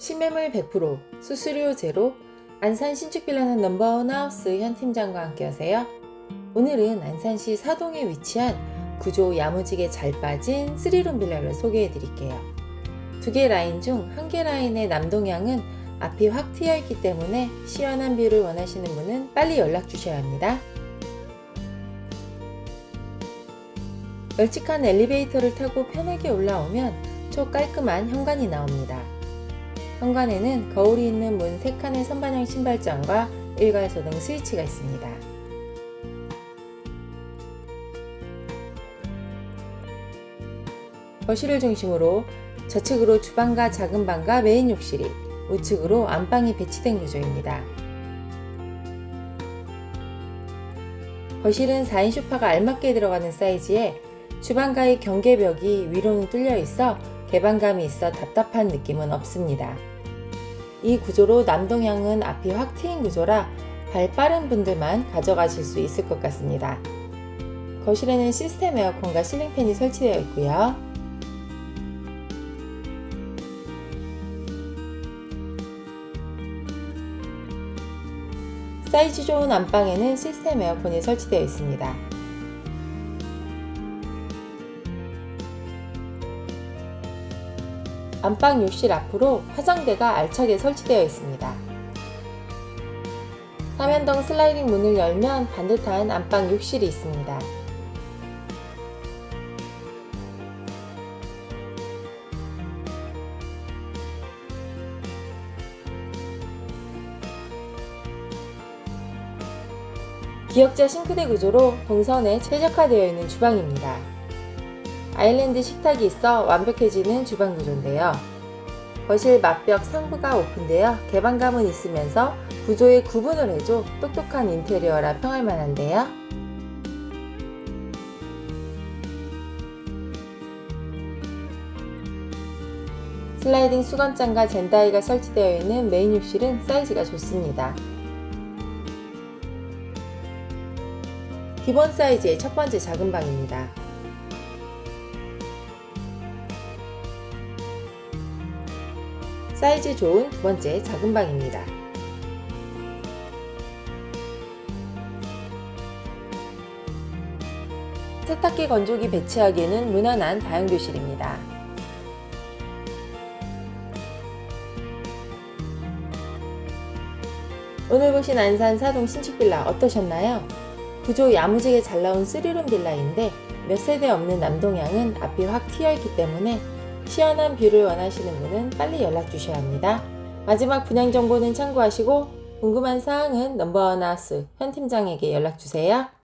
신매물 100%, 수수료 제로, 안산 신축빌라는 넘버원 하우스 현 팀장과 함께 하세요. 오늘은 안산시 사동에 위치한 구조 야무지게 잘 빠진 3룸 빌라를 소개해 드릴게요. 두 개 라인 중 한 개 라인의 남동향은 앞이 확 트여 있기 때문에 시원한 뷰를 원하시는 분은 빨리 연락 주셔야 합니다. 널찍한 엘리베이터를 타고 편하게 올라오면 초 깔끔한 현관이 나옵니다. 현관에는 거울이 있는 문 3칸의 선반형 신발장과 일괄소 등 스위치가 있습니다. 거실을 중심으로 좌측으로 주방과 작은 방과 메인 욕실이, 우측으로 안방이 배치된 구조입니다. 거실은 4인 소파가 알맞게 들어가는 사이즈에 주방과의 경계벽이 위로는 뚫려 있어 개방감이 있어 답답한 느낌은 없습니다. 이 구조로 남동향은 앞이 확 트인 구조라 발 빠른 분들만 가져가실 수 있을 것 같습니다. 거실에는 시스템 에어컨과 실링팬이 설치되어 있고요. 사이즈 좋은 안방에는 시스템 에어컨이 설치되어 있습니다. 안방 욕실 앞으로 화장대가 알차게 설치되어 있습니다. 삼연동 슬라이딩 문을 열면 반듯한 안방 욕실이 있습니다. 기역자 싱크대 구조로 동선에 최적화되어 있는 주방입니다. 아일랜드 식탁이 있어 완벽해지는 주방 구조인데요. 거실 맞벽 상부가 오픈되어 개방감은 있으면서 구조의 구분을 해줘 똑똑한 인테리어라 평할 만한데요. 슬라이딩 수건장과 젠다이가 설치되어 있는 메인 욕실은 사이즈가 좋습니다. 기본 사이즈의 첫 번째 작은 방입니다. 사이즈 좋은 두 번째 작은 방입니다. 세탁기 건조기 배치하기에는 무난한 다용도실입니다. 오늘 보신 안산 사동 신축 빌라 어떠셨나요? 구조 야무지게 잘 나온 3룸 빌라인데 몇 세대 없는 남동향은 앞이 확 트여 있기 때문에 시원한 뷰를 원하시는 분은 빨리 연락 주셔야 합니다. 마지막 분양 정보는 참고하시고 궁금한 사항은 넘버원 하우스 현 팀장에게 연락 주세요.